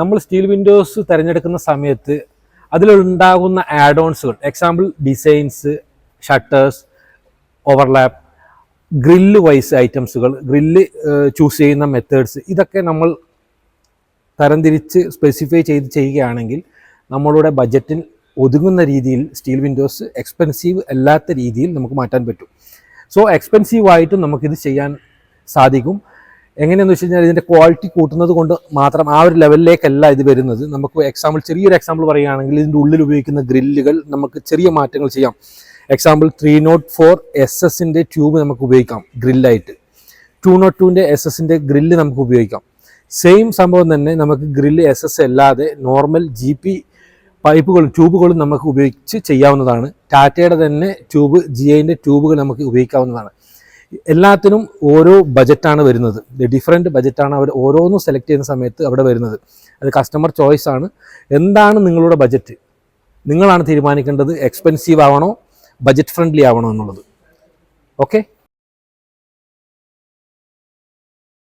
നമ്മൾ steel Windows തിരഞ്ഞെടുക്കുന്ന സമയത്ത് അതിലുണ്ടാകുന്ന add ഓൺസുകൾ example designs shutters overlap grill wise ഐറ്റംസുകൾ grill choose ചെയ്യുന്ന മെത്തേഡ്സ് ഇതൊക്കെ നമ്മൾ തരംതിരിച്ച് സ്പെസിഫൈ ചെയ്ത് ചെയ്യുകയാണെങ്കിൽ നമ്മളുടെ ബജറ്റിൽ ഒതുങ്ങുന്ന രീതിയിൽ സ്റ്റീൽ വിൻഡോസ് എക്സ്പെൻസീവ് അല്ലാത്ത രീതിയിൽ നമുക്ക് മാറ്റാൻ പറ്റും. സോ എക്സ്പെൻസീവ് ആയിട്ടും നമുക്കിത് ചെയ്യാൻ സാധിക്കും. എങ്ങനെയാണെന്ന് വെച്ച് കഴിഞ്ഞാൽ ഇതിന്റെ ക്വാളിറ്റി കൂട്ടുന്നത് കൊണ്ട് മാത്രം ആ ഒരു ലെവലിലേക്കല്ല ഇത് വരുന്നത്. നമുക്ക് എക്സാമ്പിൾ ചെറിയൊരു എക്സാമ്പിൾ പറയുകയാണെങ്കിൽ ഇതിന്റെ ഉള്ളിൽ ഉപയോഗിക്കുന്ന ഗ്രില്ലുകൾ നമുക്ക് ചെറിയ മാറ്റങ്ങൾ ചെയ്യാം. Example three note four S എസിന്റെ ട്യൂബ് നമുക്ക് ഉപയോഗിക്കാം ഗ്രില്ലായിട്ട്. ടു നോട്ട് ടുവിന്റെ എസ് എസിന്റെ ഗ്രില്ല് നമുക്ക് ഉപയോഗിക്കാം. സെയിം സംഭവം തന്നെ നമുക്ക് ഗ്രില്ല് എസ് എസ് അല്ലാതെ നോർമൽ ജി പി പൈപ്പുകളും ട്യൂബുകളും നമുക്ക് ഉപയോഗിച്ച് ചെയ്യാവുന്നതാണ്. ടാറ്റയുടെ തന്നെ ട്യൂബ് ജി ഐന്റെ ട്യൂബുകൾ നമുക്ക് ഉപയോഗിക്കാവുന്നതാണ്. എല്ലാത്തിനും ഓരോ ബജറ്റാണ് വരുന്നത്. ഡിഫറെന്റ് ബജറ്റാണ് അവർ ഓരോന്നും സെലക്ട് ചെയ്യുന്ന സമയത്ത് അവിടെ വരുന്നത്. അത് കസ്റ്റമർ ചോയ്സ് ആണ്. എന്താണ് നിങ്ങളുടെ ബജറ്റ് നിങ്ങളാണ് തീരുമാനിക്കേണ്ടത്. എക്സ്പെൻസീവ് ആവണോ? ബജറ്റ് ഫ്രണ്ട്ലി ആവണോ എന്നുള്ളത്. ഓക്കെ